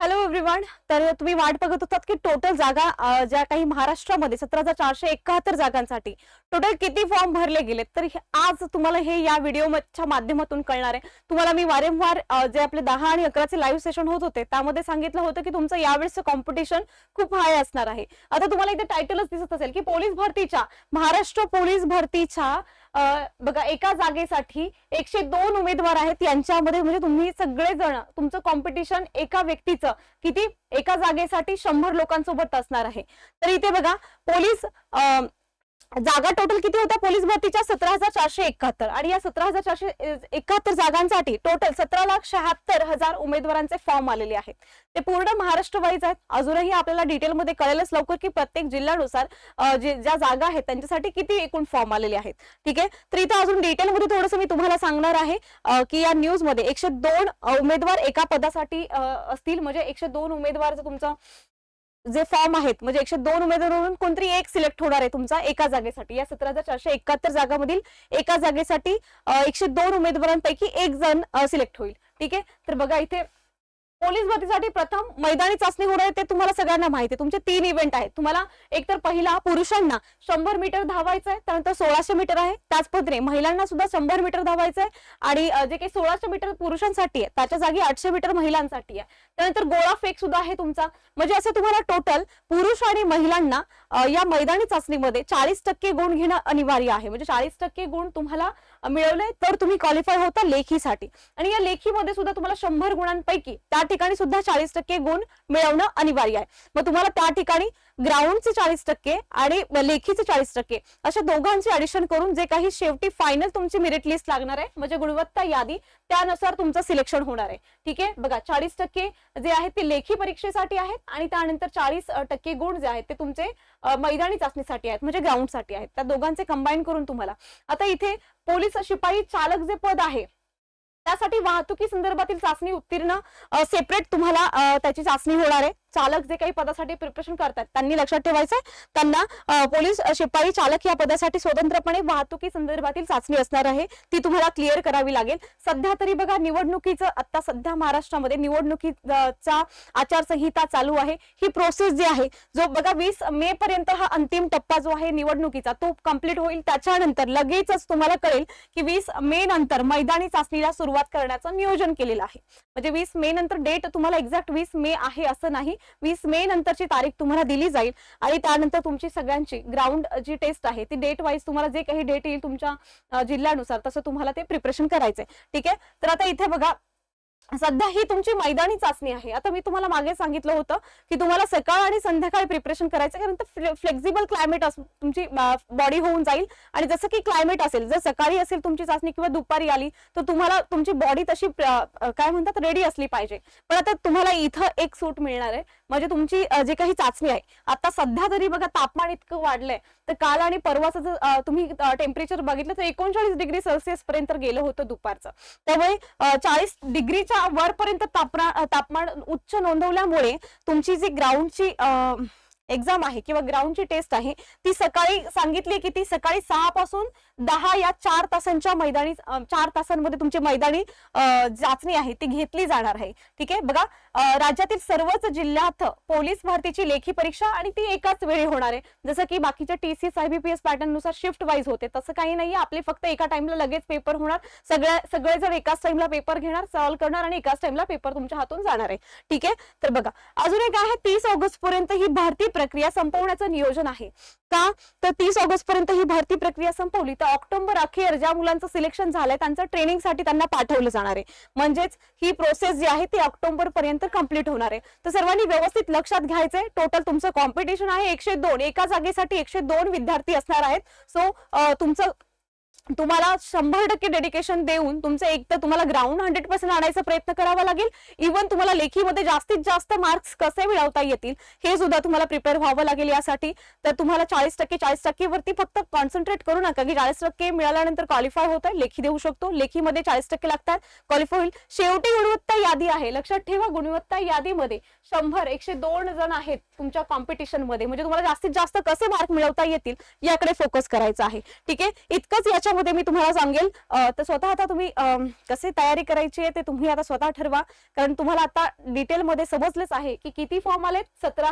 Hello everyone तर तुम्ही वाट बघत होतात की टोटल जागा ज्या काही महाराष्ट्रामध्ये सतरा हजार चारशे एकाहत्तर जागांसाठी टोटल किती फॉर्म भरले गेलेत? तर हे- आज तुम्हाला हे या व्हिडिओच्या माध्यमातून कळणार आहे. तुम्हाला मी वारंवार जे आपले दहा आणि अकराचे लाईव्ह सेशन होत होते त्यामध्ये सांगितलं होतं की तुमचं यावेळेसचं कॉम्पिटिशन खूप हाय असणार आहे. आता तुम्हाला इथे टायटलच दिसत असेल की पोलीस भरतीच्या महाराष्ट्र पोलीस भरतीच्या बघा एका जागेसाठी एकशे दोन उमेदवार आहेत यांच्यामध्ये म्हणजे तुम्ही सगळेजण तुमचं कॉम्पिटिशन एका व्यक्तीचं किती? एका जागेसाठी शंभर लोकांसोबत असणार आहे. तर इथे बघा पोलीस जागा टोटल किती होत्या? पोलीस भरतीच्या सतरा हजार चारशे एकाहत्तर. आणि या सतरा हजार चारशे एकाहत्तर जागांसाठी टोटल सतरा लाख शहात्तर हजार उमेदवारांचे फॉर्म आलेले आहेत. ते पूर्ण महाराष्ट्र वाईज आहेत. अजूनही आपल्याला डिटेलमध्ये कळेलच लवकर की प्रत्येक जिल्ह्यानुसार जे ज्या जागा आहेत त्यांच्यासाठी किती एकूण फॉर्म आलेले आहेत. ठीक आहे? तर इथं अजून डिटेलमध्ये थोडंसं मी तुम्हाला सांगणार आहे की या न्यूजमध्ये एकशे दोन उमेदवार एका पदासाठी असतील. म्हणजे एकशे दोन उमेदवार जर तुमचं जे फॉर्म आहेत म्हणजे एकशे दोन उमेदवारांवरून कोणतरी एक सिलेक्ट होणार आहे तुमचा एका जागेसाठी. या सतरा हजार चारशे एकाहत्तर जागामधील एका जागेसाठी एकशे दोन उमेदवारांपैकी एक जण सिलेक्ट होईल. ठीक आहे? तर बघा इथे पोलीस भरतीसाठी प्रथम मैदानी चाचणी होणार आहे ते तुम्हाला सगळ्यांना माहिती आहे. तुमचे तीन इव्हेंट आहेत. तुम्हाला एक तर पहिला पुरुषांना शंभर मीटर धावायचं आहे त्यानंतर सोळाशे मीटर आहे. त्याच पद्धतीने महिलांना सुद्धा शंभर मीटर धावायचं आहे आणि जे काही सोळाशे मीटर पुरुषांसाठी आहे त्याच्या जागी आठशे मीटर महिलांसाठी आहे. त्यानंतर गोळा फेक सुद्धा आहे तुमचा. म्हणजे असं तुम्हाला टोटल पुरुष आणि महिलांना या मैदानी चाचणीमध्ये चाळीस टक्के गुण घेणं अनिवार्य आहे. म्हणजे चाळीस टक्के गुण तुम्हाला मिळवले तर तुम्ही क्वालिफाय होता लेखीसाठी. आणि या लेखीमध्ये सुद्धा तुम्हाला शंभर गुणांपैकी त्या ठिकाणी सुद्धा चाळीस टक्के गुण मिळवणं अनिवार्य आहे. मग तुम्हाला त्या ठिकाणी ग्राउंडचे चाळीस टक्के आणि लेखीचे चाळीस टक्के. अशा दोघांचे ऍडिशन करून जे काही शेवटी फायनल तुमची मेरिट लिस्ट लागणार आहे म्हणजे गुणवत्ता यादी त्यानुसार तुमचं सिलेक्शन होणार आहे. ठीक आहे? बघा चाळीस टक्के जे आहेत ते लेखी परीक्षेसाठी आहेत आणि त्यानंतर चाळीस टक्के गुण जे आहेत ते तुमचे मैदानी चाचणीसाठी आहेत म्हणजे ग्राउंडसाठी आहेत. त्या दोघांचे कंबाईन करून तुम्हाला. आता इथे पोलीस शिपाई चालक जे पद आहे त्यासाठी वाहतुकी संदर्भातील चाचणी उत्तीर्ण सेपरेट तुम्हाला त्याची चाचणी होणार आहे. चालक जे काही पदासाठी प्रिपरेशन करतात त्यांनी लक्षात ठेवायचं त्यांना पोलीस शिपाई चालक या पदासाठी स्वतंत्रपणे वाहतुकी संदर्भातील चाचणी असणार आहे. ती तुम्हाला क्लिअर करावी लागेल. सध्या तरी बघा निवडणुकीचं आता सध्या महाराष्ट्रामध्ये निवडणुकीचा आचारसंहिता चालू आहे. ही प्रोसेस जी आहे जो बघा वीस मे पर्यंत हा अंतिम टप्पा जो आहे निवडणुकीचा तो कंप्लीट होईल. त्याच्यानंतर लगेचच तुम्हाला कळेल की वीस मे नंतर मैदानी चाचणीला सुरुवात करण्याचं नियोजन केलेलं आहे. म्हणजे वीस मे नंतर डेट तुम्हाला एक्झॅक्ट वीस मे आहे असं नाही. वीस मे नंतरची तारीख तुम्हाला दिली जाईल आणि त्यानंतर तुमची सगळ्यांची ग्राउंड जी टेस्ट आहे ती डेट वाईज तुम्हाला जे काही डेट येईल तुमच्या जिल्ह्यानुसार तसं तुम्हाला ते प्रिपरेशन करायचंय. ठीक आहे? तर आता इथे बघा सध्या ही तुमची मैदानी चाचणी आहे. आता मी तुम्हाला मागे सांगितलं होतं की तुम्हाला सकाळ आणि संध्याकाळी प्रिपरेशन करायचं कारण फ्लेक्झिबल क्लायमेट तुमची बॉडी होऊन जाईल. आणि जसं की क्लायमेट असेल जर सकाळी असेल तुमची चाचणी किंवा दुपारी आली तर तुम्हाला तुमची बॉडी तशी काय म्हणतात रेडी असली पाहिजे. पण आता तुम्हाला इथं एक सूट मिळणार आहे. म्हणजे तुमची जे जी काही चाचणी आहे आता सध्या तरी बघा तापमान इतकं वाढलंय तर काल आणि परवाचं जर तुम्ही टेम्परेचर बघितलं तर एकोणचाळीस डिग्री सेल्सिअस पर्यंत गेलं होतं दुपारचं. त्यामुळे चाळीस डिग्रीच्या वरपर्यंत तापमान तापमान उच्च नोंदवल्यामुळे तुमची जी ग्राउंडची एक्झाम आहे किंवा ग्राउंडची टेस्ट आहे ती सकाळी सांगितली की ती सकाळी सहा पासून दहा या चार तासांच्या मैदानी चार तासांमध्ये तुमची मैदानी चाचणी आहे ती घेतली जाणार आहे. ठीक आहे? बघा राज्यातील सर्वच जिल्ह्यात पोलीस भरतीची लेखी परीक्षा आणि ती एकाच वेळी होणार आहे. जसं की बाकीच्या टीसीएस आयबीपीएस पॅटर्ननुसार शिफ्ट वाईज होते. तसं काही नाही आपले फक्त एका टाइमला लगेच पेपर होणार. सगळ्या सगळेजण एकाच टाइमला पेपर घेणार सॉल्व्ह करणार आणि एकाच टाइमला पेपर तुमच्या हातून जाणार आहे. ठीक आहे? तर बघा अजून एक आहे तीस ऑगस्ट पर्यंत ही भारतीय प्रक्रिया संपवण्याचं नियोजन आहे. का? तर तीस ऑगस्ट पर्यंत ही भरती प्रक्रिया संपवली. तर ऑक्टोबर अखेर ज्या मुलांचं सिलेक्शन झालंय त्यांचं ट्रेनिंगसाठी त्यांना पाठवलं जाणार आहे. म्हणजेच ही प्रोसेस जी आहे ती ऑक्टोबर पर्यंत कंप्लीट होणार आहे. तर सर्वांनी व्यवस्थित लक्षात घ्यायचंय. टोटल तुमचं कॉम्पिटिशन आहे एकशे दोन. एका जागेसाठी एकशे दोन विद्यार्थी असणार आहेत. सो तुमचं तुम्हाला शंभर टक्के डेडिकेशन देऊन तुमचं एक तर तुम्हाला ग्राउंड हंड्रेड पर्सेंट आणायचा प्रयत्न करावा लागेल. इव्हन तुम्हाला लेखीमध्ये जास्तीत जास्त मार्क्स कसे मिळवता येतील हे सुद्धा तुम्हाला प्रिपेअर व्हावं लागेल यासाठी. तर तुम्हाला चाळीस टक्के चाळीस टक्केवरती फक्त कॉन्सन्ट्रेट करू नका की चाळीस टक्के मिळाल्यानंतर क्वालिफाय होत आहे लेखी देऊ शकतो. लेखीमध्ये चाळीस टक्के लागतात क्वालिफाय होईल. शेवटी गुणवत्ता यादी आहे. लक्षात ठेवा गुणवत्ता यादीमध्ये शंभर एकशे दोन जण आहेत तुमच्या कॉम्पिटिशनमध्ये म्हणजे तुम्हाला जास्तीत जास्त कसे मार्क मिळवता येतील याकडे फोकस करायचा आहे. ठीक आहे? इतकंच याच्या होते मी तुम्हाला सांगेल तर स्वतः आता तुम्ही कसे तयारी करायची आहे ते तुम्ही आता स्वतः ठरवा. कारण तुम्हाला आता डिटेलमध्ये समजलेच आहे की किती फॉर्म आलेत? सतरा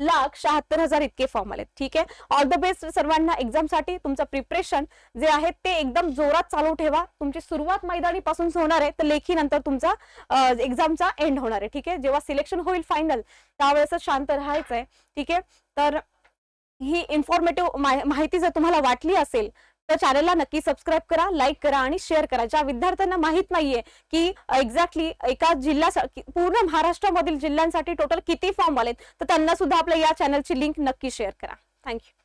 लाख शहात्तर हजार इतके फॉर्म आलेत. ठीक आहे? ऑल द बेस्ट सर्वांना एक्झामसाठी तुमचं प्रिपरेशन जे आहे ते एकदम जोरात चालू ठेवा. तुमची सुरुवात मैदानी पासून होणार आहे तर लेखी नंतर तुमचा एक्झामचा एंड होणार आहे. ठीक आहे? जेव्हा सिलेक्शन होईल फायनल त्यावेळेस शांत राहायचं आहे ठीक आहे? तर ही इन्फॉर्मेटिव्ह माहिती जर तुम्हाला वाटली असेल तर चॅनलला नक्की सबस्क्राईब करा लाईक करा आणि शेअर करा. ज्या विद्यार्थ्यांना माहीत नाहीये की एक्झॅक्टली एका जिल्ह्या पूर्ण महाराष्ट्रामधील जिल्ह्यांसाठी टोटल किती फॉर्म आलेत तर त्यांना सुद्धा आपल्या या चॅनलची लिंक नक्की शेअर करा. Thank you